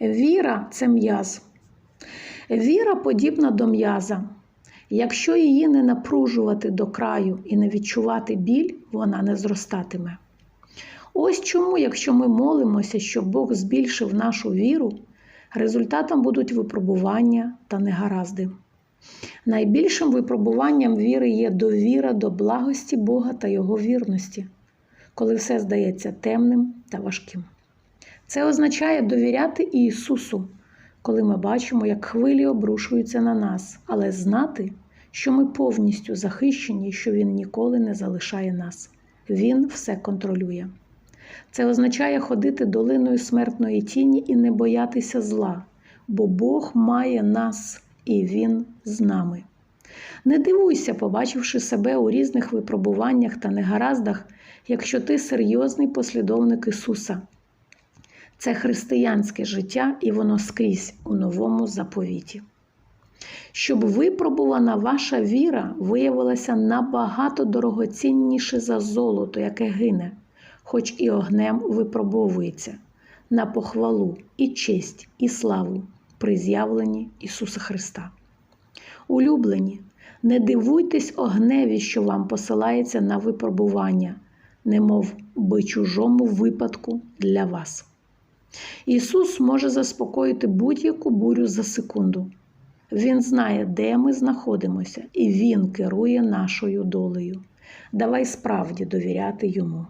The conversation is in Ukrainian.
Віра це м'яз. Віра подібна до м'яза. Якщо її не напружувати до краю і не відчувати біль, вона не зростатиме. Ось чому, якщо ми молимося, щоб Бог збільшив нашу віру, результатом будуть випробування та негаразди. Найбільшим випробуванням віри є довіра до благості Бога та Його вірності, коли все здається темним та важким. Це означає довіряти Ісусу, коли ми бачимо, як хвилі обрушуються на нас, але знати, що ми повністю захищені що Він ніколи не залишає нас. Він все контролює. Це означає ходити долиною смертної тіні і не боятися зла, бо Бог має нас і Він з нами. Не дивуйся, побачивши себе у різних випробуваннях та негараздах, якщо ти серйозний послідовник Ісуса. Це християнське життя, і воно скрізь у новому заповіті. Щоб випробувана ваша віра виявилася набагато дорогоцінніше за золото, яке гине, хоч і огнем випробовується, на похвалу і честь, і славу при з'явленні Ісуса Христа. Улюблені, не дивуйтесь огневі, що вам посилається на випробування, немов би чужому випадку для вас. Ісус може заспокоїти будь-яку бурю за секунду. Він знає, де ми знаходимося, і Він керує нашою долею. Давай справді довіряти йому.